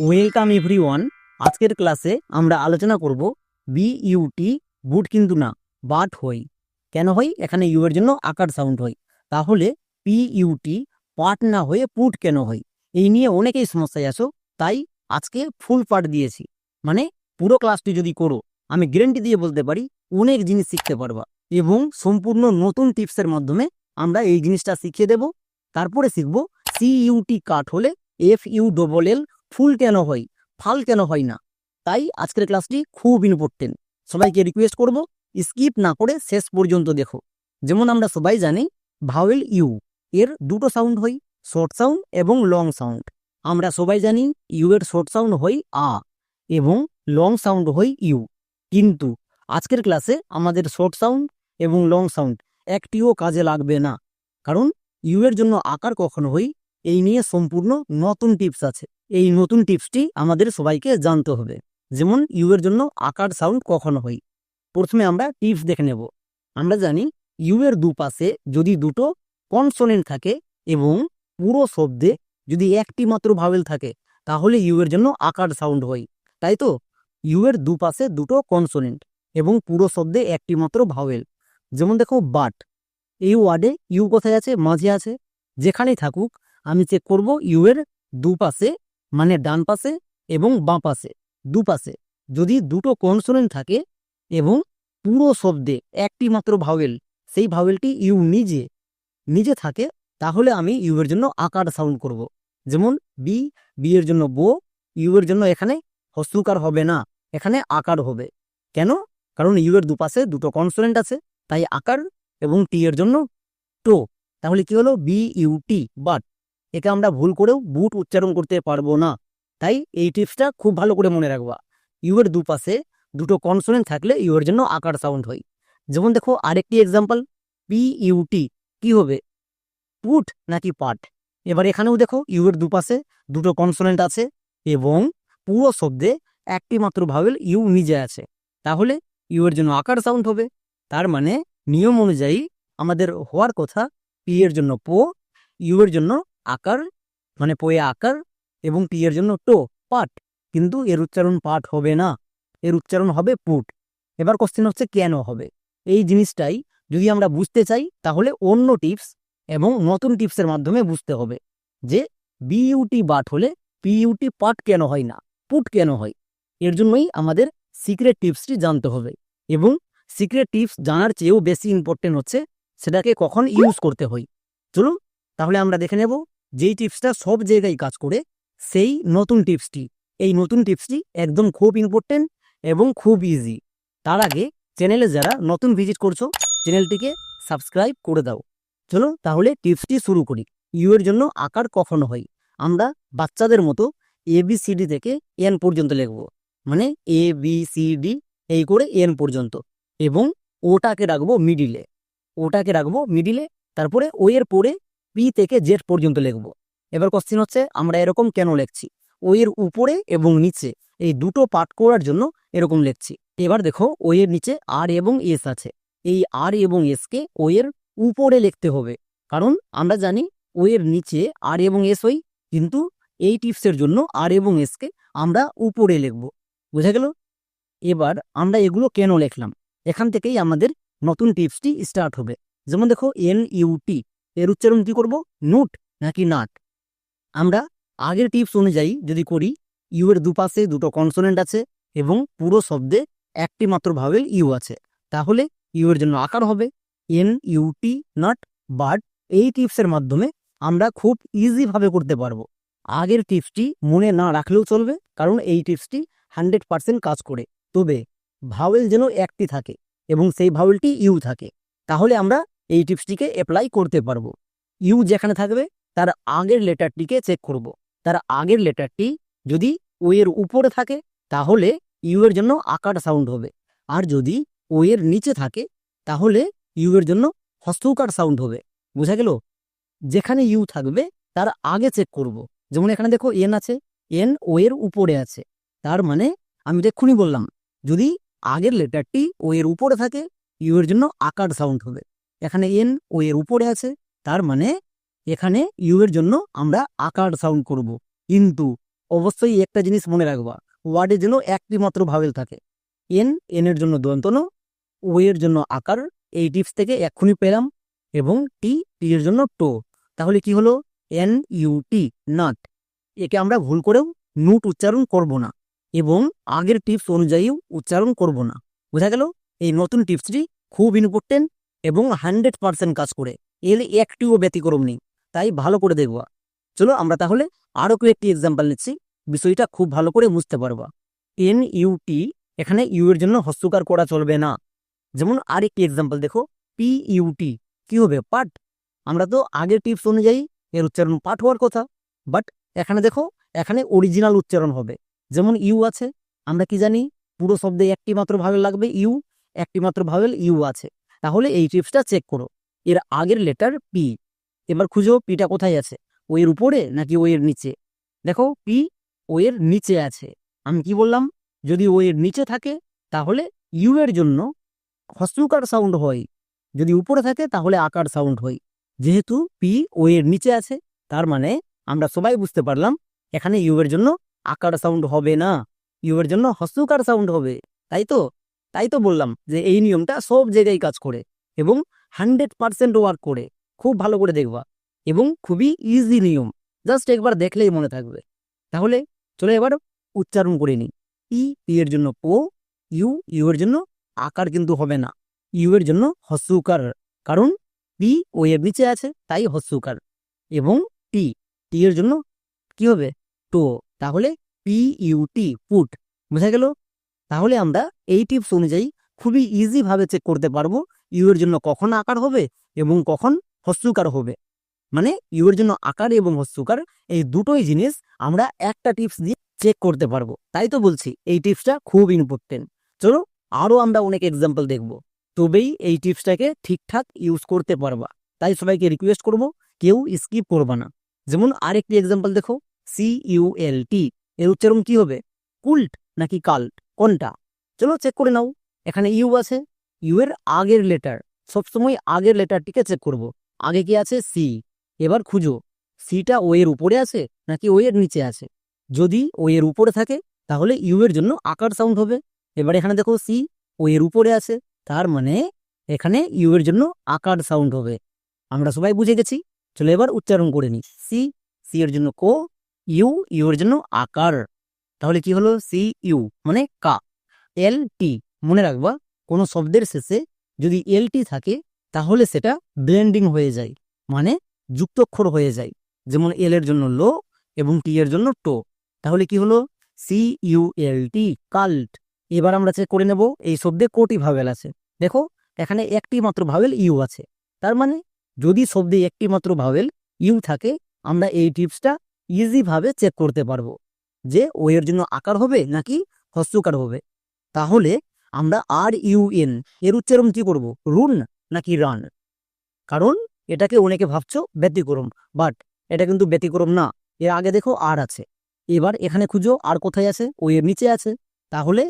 Welcome everyone আজকের ক্লাসে আমরা আলোচনা করব বি ইউটি বুট কিন্তু না বাট হই কেন হয়? এখানে ইউ এর জন্য আকার সাউন্ড হয়। তাহলে পি ইউটি পাট না হয়ে পুট কেন হয়? এই নিয়ে অনেকেই সমস্যায় আসো তাই আজকে ফুল পার্ট দিয়েছি। মানে পুরো ক্লাসটি যদি করো, আমি গ্যারেন্টি দিয়ে বলতে পারি, অনেক জিনিস শিখতে পারবা। এবং সম্পূর্ণ নতুন টিপসের মাধ্যমে আমরা এই জিনিসটা শিখিয়ে দেব। তারপরে শিখব সি ইউটি কাট হলে F U double L full কেন হয়, ফাল কেন হয় না? তাই আজকের ক্লাসটি খুব ইম্পর্টেন্ট সবাইকে রিকোয়েস্ট করব স্কিপ না করে শেষ পর্যন্ত দেখো। যেমন আমরা সবাই জানি ভাওয়েল ইউ এর দুটো সাউন্ড হয় শর্ট সাউন্ড এবং লং সাউন্ড আমরা সবাই জানি ইউ এর শর্ট সাউন্ড হয় আ এবং লং সাউন্ড হয় ইউ কিন্তু আজকের ক্লাসে আমাদের শর্ট সাউন্ড এবং লং সাউন্ড একটিও কাজে লাগবে না। কারণ ইউ এর জন্য আকার কখনো হই এই নিয়ে সম্পূর্ণ নতুন টিপস আছে। এই নতুন টিপসটি আমাদের সবাইকে জানতে হবে। যেমন, ইউ এর জন্য আকার সাউন্ড কখনো হয়। প্রথমে আমরা টিপস দেখে নেব। আমরা জানি, ইউ এর দুপাশে যদি দুটো কনসোনেন্ট থাকে এবং পুরো শব্দে যদি একটি মাত্র ভাওয়েল থাকে, তাহলে ইউ এর জন্য আকার সাউন্ড হয়। তাই তো? ইউ এর দুপাশে দুটো কনসোনেন্ট এবং পুরো শব্দে একটি মাত্র ভাওয়েল। যেমন দেখো, বাট। এই ওয়ার্ডে ইউ কোথায় আছে? মাঝে আছে। যেখানেই থাকুক, আমি চেক করব ইউ এর দুপাশে মানে ডান পাশে এবং বাঁ পাশে দুপাশে যদি দুটো কনসোনেন্ট থাকে এবং পুরো শব্দে একটি মাত্র ভাওয়েল সেই ভাওয়েলটি ইউ নিজে নিজে থাকে, তাহলে আমি ইউ এর জন্য আকার সাউন্ড করব। যেমন বি বি এর জন্য বো, ইউ এর জন্য এখানে হস্তুকার হবে না, এখানে আকার হবে। কেন? কারণ ইউ এর দুপাশে দুটো কনসোনেন্ট আছে, তাই আকার এবং টি এর জন্য টো। তাহলে কি হলো? বি ইউ টি বাট একে আমরা ভুল করেও বুট উচ্চারণ করতে পারব না। তাই এই টিপসটা খুব ভালো করে মনে রাখবা। ইউ এর দুপাশে দুটো কনসোনেন্ট থাকলে ইউ এর জন্য আকার সাউন্ড হয়। যেমন দেখো, আরেকটি এক্সাম্পল পি ইউটি কি হবে? পুট নাকি পাট এবার এখানেও দেখো ইউ এর দুপাশে দুটো কনসোনেন্ট আছে এবং পুরো শব্দে একটি মাত্র ভাবেল ইউ নিজে আছে। তাহলে ইউ এর জন্য আকার সাউন্ড হবে। তার মানে নিয়ম অনুযায়ী আমাদের হওয়ার কথা পি এর জন্য পো ইউ এর জন্য আকার মানে পোয়ে আকার এবং টি এর জন্য টো, পাট। কিন্তু এর উচ্চারণ পাট হবে না। এর উচ্চারণ হবে পুট। এবার কোশ্চেন হচ্ছে কেন হবে? এই জিনিসটাই যদি আমরা বুঝতে চাই, তাহলে অন্য টিপস এবং নতুন টিপসের মাধ্যমে বুঝতে হবে যে বিইউটি বাট হলে পিইউটি পাট কেন হয় না? পুট কেন হয়? এর জন্যই আমাদের সিক্রেট টিপসটি জানতে হবে এবং সিক্রেট টিপস জানার চেয়েও বেশি ইম্পর্টেন্ট হচ্ছে সেটাকে কখন ইউজ করতে হয়। চলুন, তাহলে আমরা দেখে নেব যেই টিপসটা সব জায়গায় কাজ করে, সেই নতুন টিপসটি। এই নতুন টিপসটি একদম খুব ইম্পর্টেন্ট এবং খুব ইজি তার আগে চ্যানেলে যারা নতুন ভিজিট করছ চ্যানেলটিকে সাবস্ক্রাইব করে দাও। চলো তাহলে টিপসটি শুরু করি। ইউ এর জন্য আকার কখনো হয়। আমরা বাচ্চাদের মতো এ বি সি ডি থেকে এন পর্যন্ত লিখব। মানে এ বি সি ডি এই করে এন পর্যন্ত। এবং ওটাকে রাখব মিডিলে ওটাকে রাখব মিডিলে তারপরে ও এর পরে পি থেকে জেড পর্যন্ত লিখব। এবার কোশ্চেন হচ্ছে, আমরা এরকম কেন লিখছি? ও এর উপরে এবং নিচে, এই দুটো পাঠ করার জন্য এরকম লিখছি। এবার দেখো ও এর নিচে আর এবং এস আছে। এই আর এবং এসকে ও এর উপরে লিখতে হবে। কারণ আমরা জানি ও এর নিচে আর এবং এস হই কিন্তু এই টিপসের জন্য আর এবং এসকে আমরা উপরে লিখব। বুঝা গেল? এবার আমরা এগুলো কেন লিখলাম? এখান থেকেই আমাদের নতুন টিপসটি স্টার্ট হবে। যেমন দেখো এন ইউটি এর উচ্চারণ কি করব? নোট নাকি নাট? আমরা আগের টিপস অনুযায়ী যদি করি, ইউ এর দুপাশে দুটো কনসোনেন্ট আছে এবং পুরো শব্দে একটি মাত্র ভাবেল ইউ আছে। তাহলে ইউ এর জন্য আকার হবে এন ইউটি নাট, বাট এই টিপসের মাধ্যমে আমরা খুব ইজিভাবে করতে পারব। আগের টিপসটি মনে না রাখলেও চলবে, কারণ এই টিপসটি হান্ড্রেড পার্সেন্ট কাজ করে। তবে ভাওয়েল যেন একটি থাকে এবং সেই ভাওয়েলটি ইউ থাকে। তাহলে আমরা এই টিপসটিকে অ্যাপ্লাই করতে পারব। ইউ যেখানে থাকবে, তার আগের লেটারটিকে চেক করব। তার আগের লেটারটি যদি ও এর উপরে থাকে, তাহলে ইউ এর জন্য আকার সাউন্ড হবে। আর যদি ও এর নিচে থাকে, তাহলে ইউ এর জন্য হস্তকার সাউন্ড হবে। বোঝা গেল? যেখানে ইউ থাকবে, তার আগে চেক করব। যেমন এখানে দেখো এন আছে এন ও এর উপরে আছে। তার মানে আমি এক্ষুনি বললাম, যদি আগের লেটারটি ও এর উপরে থাকে ইউ এর জন্য আকার সাউন্ড হবে। এখানে এন ও এর উপরে আছে, তার মানে এখানে ইউ এর জন্য আমরা আকার সাউন্ড করব। কিন্তু অবশ্যই একটা জিনিস মনে রাখবা ওয়ার্ডের জন্য একটি মাত্র ভাবেল থাকে। এন এন এর জন্য দন্তন ও এর জন্য আকার, এই টিপস থেকে এক্ষুনি পেলাম, এবং টি টি এর জন্য টো তাহলে কি হলো? এন ইউ টি নাট একে আমরা ভুল করেও নুট উচ্চারণ করব না, এবং আগের টিপস অনুযায়ীও উচ্চারণ করব না। বোঝা গেল? এই নতুন টিপসটি খুব ইম্পর্টেন্ট এবং হান্ড্রেড পার্সেন্ট কাজ করে। এর একটিও ব্যতিক্রম নেই। তাই ভালো করে দেখবা। চলো আমরা তাহলে আরও কয়েকটি এক্সাম্পল নিচ্ছি। বিষয়টা খুব ভালো করে বুঝতে পারবা। এন ইউ টি এখানে ইউ এর জন্য হস্যকার করা চলবে না। যেমন আরেকটি এক্সাম্পল দেখো পি ইউ টি কি হবে? পাঠ। আমরা তো আগের টিপস অনুযায়ী এর উচ্চারণ পাঠ হওয়ার কথা। বাট এখানে দেখো, এখানে অরিজিনাল উচ্চারণ হবে। যেমন ইউ আছে, আমরা কি জানি? পুরো শব্দে একটি মাত্র ভাবেল লাগবে ইউ একটি মাত্র ভাবেল ইউ আছে। তাহলে এই টিপসটা চেক করো। এর আগের লেটার পি এবার খুঁজো পিটা কোথায় আছে? ও এর উপরে নাকি ও এর নিচে? দেখো পি ও এর নিচে আছে। আমি কি বললাম? যদি ও এর নিচে থাকে, তাহলে ইউ এর জন্য হস্যকার সাউন্ড হয়। যদি উপরে থাকে, তাহলে আকার সাউন্ড হয়। যেহেতু পি ও এর নিচে আছে, তার মানে আমরা সবাই বুঝতে পারলাম, এখানে ইউ এর জন্য আকার সাউন্ড হবে না। ইউ এর জন্য হস্যকার সাউন্ড হবে, তাই তো? তাই তো বললাম যে এই নিয়মটা সব জায়গায় কাজ করে এবং হান্ড্রেড পার্সেন্ট ওয়ার্ক করে। খুব ভালো করে দেখবা এবং খুবই ইজি নিয়ম। জাস্ট একবার দেখলেই মনে থাকবে। তাহলে চলে এবার উচ্চারণ করে নিই। ই এর জন্য পো ইউ ইউ এর জন্য আকার কিন্তু হবে না। ইউ এর জন্য হস্যকার। কারণ পি ও এর নিচে আছে, তাই হস্যকার। এবং টি টি এর জন্য কি হবে? টো। তাহলে পি, ইউ, টি, পুট। বোঝা গেল? তাহলে আমরা এই টিপস অনুযায়ী খুবই ইজিভাবে চেক করতে পারব ইউ এর জন্য কখন আকার হবে এবং কখন হস্যকার হবে। মানে ইউ এর জন্য আকার এবং হস্যকার এই দুটোই জিনিস আমরা একটা টিপস দিয়ে চেক করতে পারব। তাই তো বলছি, এই টিপসটা খুব ইম্পর্টেন্ট চলো আরও আমরা অনেক এক্সাম্পল দেখব। তবেই এই টিপসটাকে ঠিকঠাক ইউজ করতে পারবা। তাই সবাইকে রিকোয়েস্ট করব, কেউ স্কিপ করবা না। যেমন আরেকটি এক্সাম্পল দেখো সি ইউ এল টি এর উচ্চারণ কি হবে? কুল্ট নাকি কাল্ট? কোনটা? চলো চেক করে নাও। এখানে ইউ আছে। ইউ এর আগের লেটার সবসময় আগের লেটারটিকে চেক করব। আগে কি আছে? সি এবার খুঁজো। সিটা ও এর উপরে আছে নাকি ও এর নিচে আছে? যদি ও এর উপরে থাকে, তাহলে ইউ এর জন্য আকার সাউন্ড হবে। এবার এখানে দেখো সি ও এর উপরে আছে। তার মানে এখানে ইউ এর জন্য আকার সাউন্ড হবে। আমরা সবাই বুঝে গেছি? চলো এবার উচ্চারণ করে নিই। সি সি এর জন্য কো ইউ ইউ এর জন্য আকার। তাহলে কি হলো? সি ইউ মানে কা। এল টি মনে রাখবা, কোনো শব্দের শেষে যদি এল টি থাকে, তাহলে সেটা ব্লেন্ডিং হয়ে যায় মানে যুক্তক্ষর হয়ে যায়, যেমন এল এর জন্য লো এবং টি এর জন্য টো। তাহলে কি হলো? C U L T cult এবার আমরা চেক করে নেব, এই শব্দে কোটি ভাবেল আছে। দেখো, এখানে একটি মাত্র ভাবেল ইউ আছে। তার মানে যদি শব্দে একটি মাত্র ভাবেল ইউ থাকে, আমরা এই টিপসটা ইজিভাবে চেক করতে পারব। যে ও এর জন্য আকার হবে নাকি হস্যকার হবে। তাহলে আমরা আর ইউ এন এর উচ্চারণ কি করব? রুন নাকি রান? কারণ এটাকে অনেকে ভাবছ ব্যতিক্রম বাট এটা কিন্তু ব্যতিক্রম না। এর আগে দেখো আর আছে। এবার এখানে খুঁজো আর কোথায় আছে? ও এর নিচে আছে। তাহলে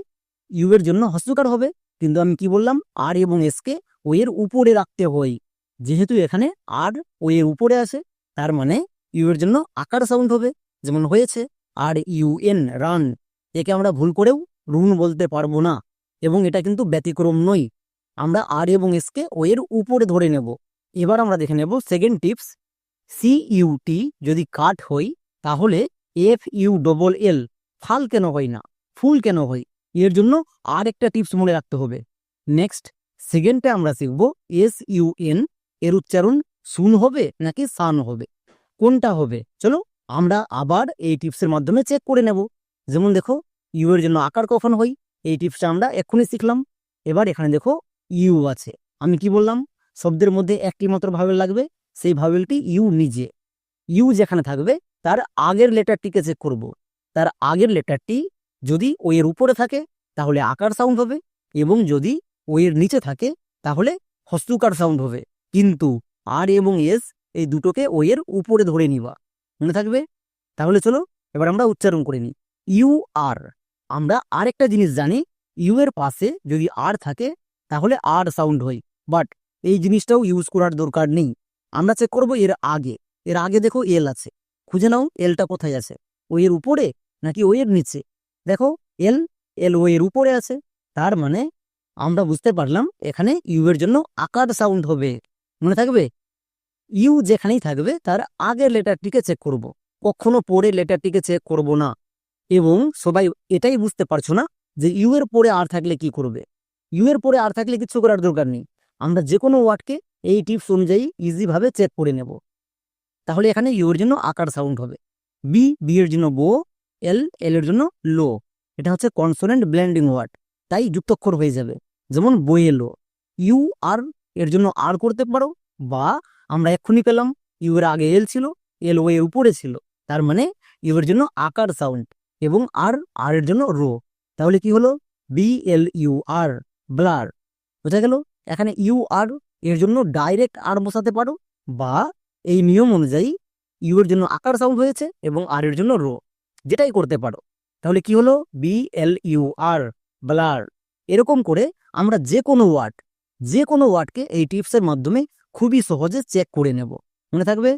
ইউ এর জন্য হস্যকার হবে। কিন্তু আমি কি বললাম? আর এবং এসকে ও এর উপরে রাখতে হয়। যেহেতু এখানে আর ও এর উপরে আছে, তার মানে ইউ এর জন্য আকার সাউন্ড হবে, যেমন হয়েছে। R U N, run. একে আমরা ভুল করেও রুন বলতে পারব না। এবং এটা কিন্তু ব্যতিক্রম নয়। আমরা আর এবং এসকে ও এর উপরে ধরে নেব। এবার আমরা দেখে নেব second tips C U T যদি কাট হই তাহলে এফ ইউ ডবল এল ফাল কেন হয় না? ফুল কেন হয়? এর জন্য আর একটা টিপস মনে রাখতে হবে। নেক্সট সেকেন্ডটা আমরা শিখব এস ইউ এন। এর উচ্চারণ সুন হবে নাকি সান হবে? কোনটা হবে? চলো আমরা আবার এই টিপসের মাধ্যমে চেক করে নেব। যেমন দেখো ইউ এর জন্য আকার কখন হই এই টিপসটা আমরা এক্ষুনি শিখলাম। এবার এখানে দেখো ইউ আছে। আমি কি বললাম? শব্দের মধ্যে একটি মাত্র ভাবেল লাগবে, সেই ভাবেলটি ইউ নিজে। ইউ যেখানে থাকবে, তার আগের লেটারটিকে চেক করব। তার আগের লেটারটি যদি ও এর উপরে থাকে, তাহলে আকার সাউন্ড হবে। এবং যদি ও এর নিচে থাকে, তাহলে হস্তুকার সাউন্ড হবে। কিন্তু আর এবং এস এই দুটোকে ওয়ের উপরে ধরে নিবা। মনে থাকবে? তাহলে চলো, এবার আমরা উচ্চারণ করে নিই। U R. আমরা আরেকটা জিনিস জানি, ইউ এর পাশে যদি আর থাকে, তাহলে আর সাউন্ড হয়। বাট এই জিনিসটাও ইউজ করার দরকার নেই। আমরা চেক করব এর আগে। এর আগে দেখো এল আছে। খুঁজে নাও, এলটা কোথায় আছে? ও এর উপরে নাকি ও এর নিচে? দেখো, এল এল ও এর উপরে আছে। তার মানে আমরা বুঝতে পারলাম, এখানে ইউ এর জন্য আকার সাউন্ড হবে। মনে থাকবে? ইউ যেখানেই থাকবে, তার আগের লেটারটিকে চেক করব। কখনো পরে লেটারটিকে চেক করব না। এবং সবাই এটাই বুঝতে পারছ না যে ইউ এর পরে আর থাকলে কি করবে। ইউ এর পরে আর থাকলে কিছু করার দরকার নেই। আমরা যে কোনো ওয়ার্ডকে এই টিপস অনুযায়ী ইজিভাবে চেক করে নেব। তাহলে এখানে ইউ এর জন্য আকার সাউন্ড হবে। বি বি এর জন্য বো এল এল এর জন্য লো এটা হচ্ছে কনসোনেন্ট ব্লেন্ডিং ওয়ার্ড তাই যুক্তক্ষর হয়ে যাবে। যেমন বইয়ে লো ইউ আর এর জন্য আর করতে পারো বা আমরা এক্ষুনি পেলাম। ইউ এর আগে এল ছিল, এল ও এর উপরে ছিল। তার মানে ইউ এর জন্য আকার সাউন্ড এবং আর আর এর জন্য রো। তাহলে কি হলো? B L U R blur বোঝা গেল? এখানে ইউ আর এর জন্য ডাইরেক্ট আর বসাতে পারো বা এই নিয়ম অনুযায়ী ইউ এর জন্য আকার সাউন্ড হয়েছে এবং আর এর জন্য রো। যেটাই করতে পারো। তাহলে কি হলো? B L U R blur এরকম করে আমরা যে কোনো ওয়ার্ড যে কোনো ওয়ার্ডকে এই টিপসের মাধ্যমে খুবই সহজে চেক করে নেব। মনে থাকবে?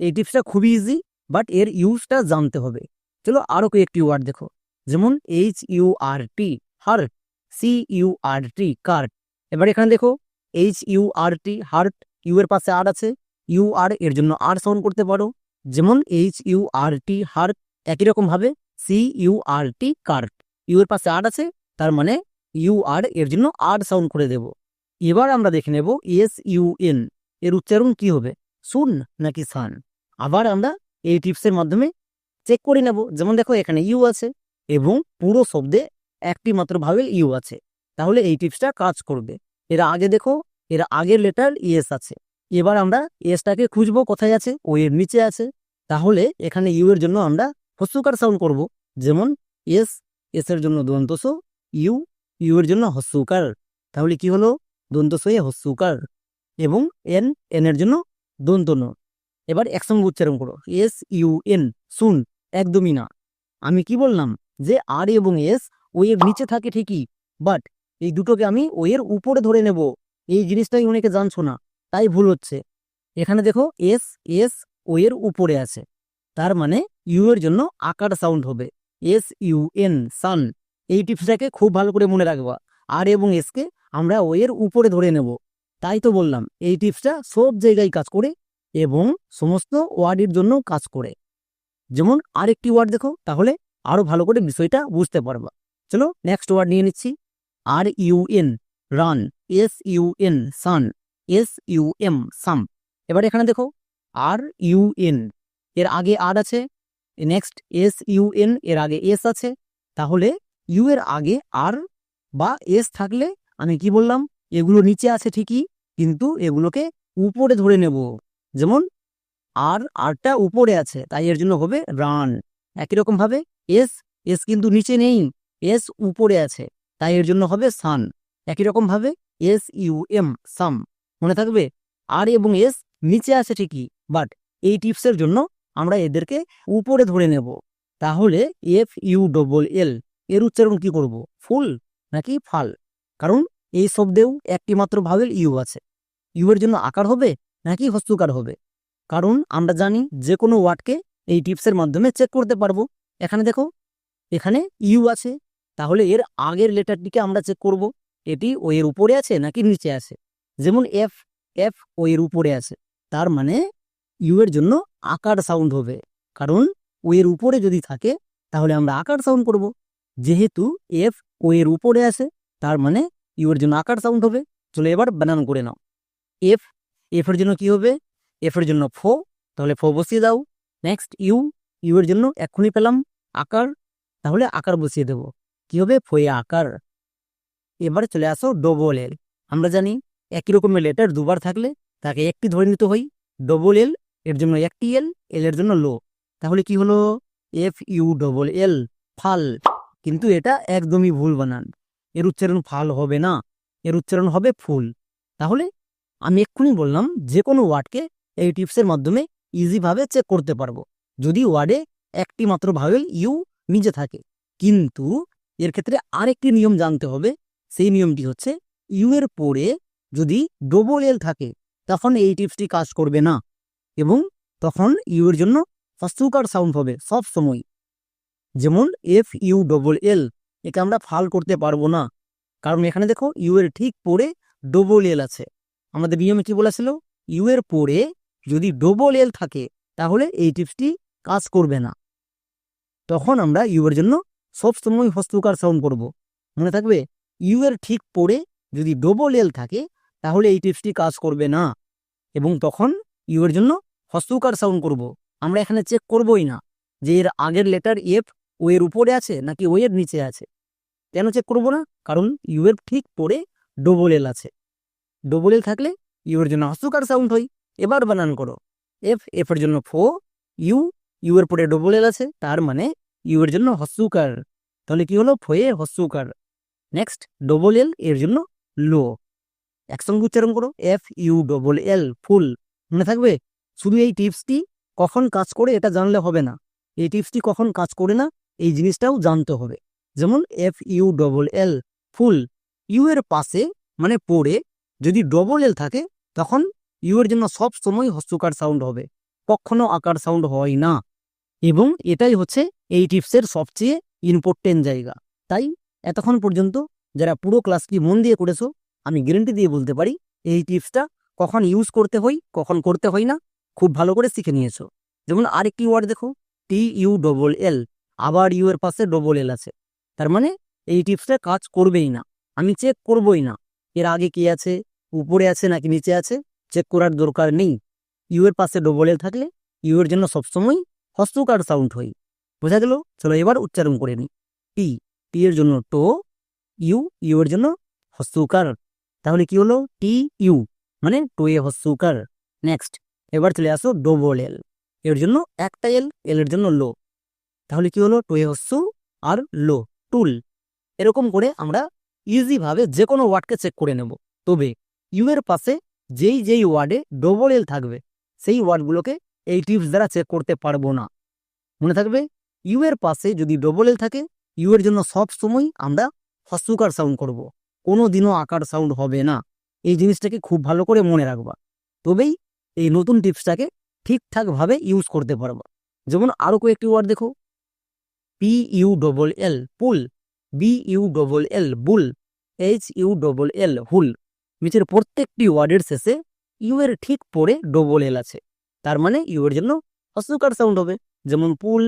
এই টিপসটা খুবই ইজি বাট এর ইউজটা জানতে হবে। চলো আরও কয়েকটি ওয়ার্ড দেখো। যেমন H U R T hurt C U R T curt এবার এখানে দেখো H U R T hurt U এর পাশে আর আছে। ইউ আর এর জন্য আর সাউন্ড করতে পারো। যেমন H U R T hurt একই রকম ভাবে C U R T curt U এর পাশে আর আছে, তার মানে ইউ আর এর জন্য আর সাউন্ড করে দেব। এবার আমরা দেখে নেব এস ইউ এন। এর উচ্চারণ কি হবে? সুন নাকি সান? আবার আমরা এই টিপসের মাধ্যমে চেক করে নেব। যেমন দেখো, এখানে ইউ আছে এবং পুরো শব্দে একটি মাত্র ভাবেল ইউ আছে। তাহলে এই টিপসটা কাজ করবে। এর আগে দেখো, এর আগের লেটার ইএস আছে। এবার আমরা এসটাকে খুঁজবো, কোথায় আছে? ও এর নিচে আছে। তাহলে এখানে ইউ এর জন্য আমরা হস্যকার সাউন্ড করব। যেমন এস এস এর জন্য দন্তস ইউ ইউ এর জন্য হস্যকার তাহলে কি হলো? দন্তসয়ে হস্যকার এবং এন এন এর জন্য ন এবার একসঙ্গে উচ্চারণ করো। এস, ইউ, এন শুন একদমই না। আমি কি বললাম? যে আর এবং এস, ও এর নিচে থাকে ঠিকই, বাট এই দুটোকে আমি ও এর উপরে ধরে নেব। এই জিনিসটাই অনেকে জানছো না, তাই ভুল হচ্ছে। এখানে দেখো, এস এস, ও এর উপরে আছে। তার মানে ইউ এর জন্য আকার সাউন্ড হবে। এস, ইউ, এন, সান, এই টিপসটাকে খুব ভালো করে মনে রাখবা। আর এবং এসকে আমরা ওয়ের উপরে ধরে নেব। তাই তো বললাম, এই টিপসটা সব জায়গায় কাজ করে এবং সমস্ত ওয়ার্ডের জন্য কাজ করে। যেমন আরেকটি ওয়ার্ড দেখো, তাহলে আরও ভালো করে বিষয়টা বুঝতে পারবা। চলো নেক্সট ওয়ার্ড নিয়ে নিচ্ছি। R U N run S U N sun S U M sum এবার এখানে দেখো আর ইউ এন এর আগে আর আছে নেক্সট এস ইউ এন এর আগে এস আছে, তাহলে ইউ এর আগে আর বা এস থাকলে আমি কি বললাম? এগুলো নিচে আছে ঠিকই, কিন্তু এগুলোকে উপরে ধরে নেব। যেমন, আর, আরটা উপরে আছে, তাই এর জন্য হবে রান একই রকম ভাবে এস এস কিন্তু নিচে নেই এস উপরে আছে, তাই এর জন্য হবে সান একই রকম ভাবে এস ইউ এম সাম মনে থাকবে? আর এবং এস নিচে আছে ঠিকই বাট এই টিপসের জন্য আমরা এদেরকে উপরে ধরে নেব। তাহলে এফ ইউ ডবল এল এর উচ্চারণ কি করব? ফুল নাকি ফাল? কারণ এই শব্দেও একটি মাত্র ভাবেল ইউ আছে। ইউ এর জন্য আকার হবে নাকি হস্তকার হবে? কারণ আমরা জানি যে কোনো ওয়ার্ডকে এই টিপসের মাধ্যমে চেক করতে পারব। এখানে দেখো, এখানে ইউ আছে, তাহলে এর আগের লেটারটিকে আমরা চেক করব। এটি ও এর উপরে আছে নাকি নিচে আছে? যেমন এফ এফ ও এর উপরে আছে। তার মানে ইউ এর জন্য আকার সাউন্ড হবে। কারণ ও এর উপরে যদি থাকে, তাহলে আমরা আকার সাউন্ড করব। যেহেতু এফ ও এর উপরে আছে তার মানে ইউ এর জন্য আকার সাউন্ড হবে। চলো এবার বানান করে নাও। এফ এফ এর জন্য কি হবে? এফ এর জন্য ফো, তাহলে ফো বসিয়ে দাও। নেক্সট ইউ ইউ এর জন্য এক্ষুনি পেলাম আকার। তাহলে আকার বসিয়ে দেব। কি হবে? ফয়ে আকার। এবার চলে আসো ডবল এল আমরা জানি একই রকমের লেটার দুবার থাকলে তাকে একটি ধরে নিতে হয়। ডবল এল এর জন্য একটি এল এল এর জন্য লো তাহলে কি হলো? এফ ইউ ডবল এল ফাল। কিন্তু এটা একদমই ভুল বানান। এর উচ্চারণ ফাল হবে না, এর উচ্চারণ হবে ফুল। তাহলে আমি এক্ষুনি বললাম যে কোনো ওয়ার্ডকে এই টিপসের মাধ্যমে ইজিভাবে চেক করতে পারব। যদি ওয়ার্ডে একটি মাত্র ভাবেল ইউ নিচে থাকে, কিন্তু এর ক্ষেত্রে আরেকটি নিয়ম জানতে হবে, সেই নিয়মটি হচ্ছে ইউ এর পরে যদি ডবল এল থাকে, তখন এই টিপসটি কাজ করবে না এবং তখন ইউ এর জন্য ফাস্তুকার সাউন্ড হবে সব সময়। যেমন এফ ইউ ডবল এল একে আমরা ফাল করতে পারব না। কারণ এখানে দেখো ইউ এর ঠিক পরে ডবল এল আছে। আমাদের নিয়মে কি বলেছিল? ইউ এর পরে যদি ডবল এল থাকে, তাহলে এই টিপসটি কাজ করবে না। তখন আমরা ইউ এর জন্য সবসময় হস্তকার সাউন্ড করব। মনে থাকবে? ইউ এর ঠিক পরে যদি ডবল এল থাকে, তাহলে এই টিপসটি কাজ করবে না। এবং তখন ইউ এর জন্য হস্তকার সাউন্ড করব। আমরা এখানে চেক করবই না যে এর আগের লেটার এফ ও এর উপরে আছে নাকি ও এর নিচে আছে? কেন চেক করব না? কারণ ইউ এর ঠিক পরে ডবল এল আছে। ডবল এল থাকলে ইউ এর জন্য হস্তকার সাউন্ড হয়। এবার বানান করো। এফ এফ এর জন্য ফো ইউ ইউ এর পরে ডবল এল আছে, তার মানে ইউ এর জন্য হস্যুকার তাহলে কি হলো? ফয়ে হস্যুকার নেক্সট ডবল এল এর জন্য লো একসঙ্গে উচ্চারণ করো। F U double L full মনে থাকবে? শুধু এই টিপসটি কখন কাজ করে এটা জানলে হবে না। এই টিপসটি কখন কাজ করে না এই জিনিসটাও জানতে হবে। যেমন F U double L full U এর পাশে মানে পড়ে যদি ডবল এল থাকে, তখন ইউ এর জন্য সব সময় হস্যকার সাউন্ড হবে। কখনো আকার সাউন্ড হয় না। এবং এটাই হচ্ছে এই টিপসের সবচেয়ে ইম্পর্টেন্ট জায়গা। তাই এতক্ষণ পর্যন্ত যারা পুরো ক্লাসটি মন দিয়ে করেছ, আমি গ্যারেন্টি দিয়ে বলতে পারি, এই টিপসটা কখন ইউজ করতে হয়, কখন করতে হয় না, খুব ভালো করে শিখে নিয়েছো। যেমন আরেকটি ওয়ার্ড দেখো টি ইউ ডবল এল আবার ইউ এর পাশে ডবল এল আছে। তার মানে এই টিপসটা কাজ করবেই না। আমি চেক করবই না। এর আগে কি আছে? উপরে আছে নাকি নিচে আছে? চেক করার দরকার নেই। ইউ এর পাশে ডবল এল থাকলে ইউ এর জন্য সবসময় হস্তকার সাউন্ড হয়। বোঝা গেল? চলো এবার উচ্চারণ করে নিই। টি টি এর জন্য টো ইউ ইউ এর জন্য হস্তকার। তাহলে কি হলো? টি ইউ মানে টোয়ে হস্যকার নেক্সট এবার চলে আসো ডবল এল এর জন্য একটা এল এল এর জন্য লো। তাহলে কি হলো? টোয়ে হস্যু আর লো, টুল। এরকম করে আমরা ইজিভাবে যে কোনো ওয়ার্ডকে চেক করে নেব। তবে ইউ এর পাশে যেই যেই ওয়ার্ডে ডবল এল থাকবে, সেই ওয়ার্ডগুলোকে এই টিপস দ্বারা চেক করতে পারব না। মনে থাকবে? ইউ এর পাশে যদি ডবল এল থাকে ইউ এর জন্য সব সময় আমরা হস্যকার সাউন্ড করব। কোনো দিনও আকার সাউন্ড হবে না। এই জিনিসটাকে খুব ভালো করে মনে রাখবা। তবেই এই নতুন টিপসটাকে ঠিকঠাকভাবে ইউজ করতে পারবা। যেমন আরও কয়েকটি ওয়ার্ড দেখো। P U double L pull B U double L bull H U double L hull নিচের প্রত্যেকটি ওয়ার্ডের শেষে ইউ এর ঠিক পরে ডবল এল আছে। তার মানে ইউ এর জন্য হস্যকার সাউন্ড হবে। যেমন পুল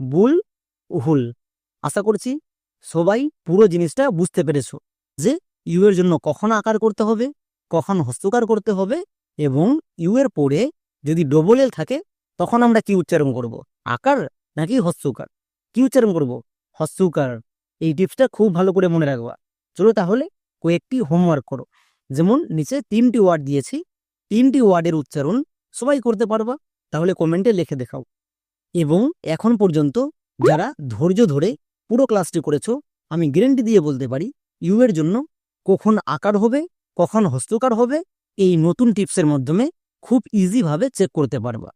বুল হুল আশা করছি সবাই পুরো জিনিসটা বুঝতে পেরেছ যে ইউ এর জন্য কখন আকার করতে হবে, কখন হস্তকার করতে হবে এবং ইউ এর পরে যদি ডবল এল থাকে তখন আমরা কি উচ্চারণ করব? আকার নাকি হস্যকার কি উচ্চারণ করব হস্যকার এই টিপসটা খুব ভালো করে মনে রাখবা। চলো তাহলে কয়েকটি হোমওয়ার্ক করো। যেমন নিচে তিনটি ওয়ার্ড দিয়েছি, তিনটি ওয়ার্ডের উচ্চারণ সবাই করতে পারবা, তাহলে কমেন্টে লিখে দেখাও। এবং এখন পর্যন্ত যারা ধৈর্য ধরে পুরো ক্লাসটি করেছ, আমি গ্যারেন্টি দিয়ে বলতে পারি ইউ এর জন্য কখন আকার হবে, কখন হস্তকার হবে, এই নতুন টিপসের মাধ্যমে খুব ইজিভাবে চেক করতে পারবা।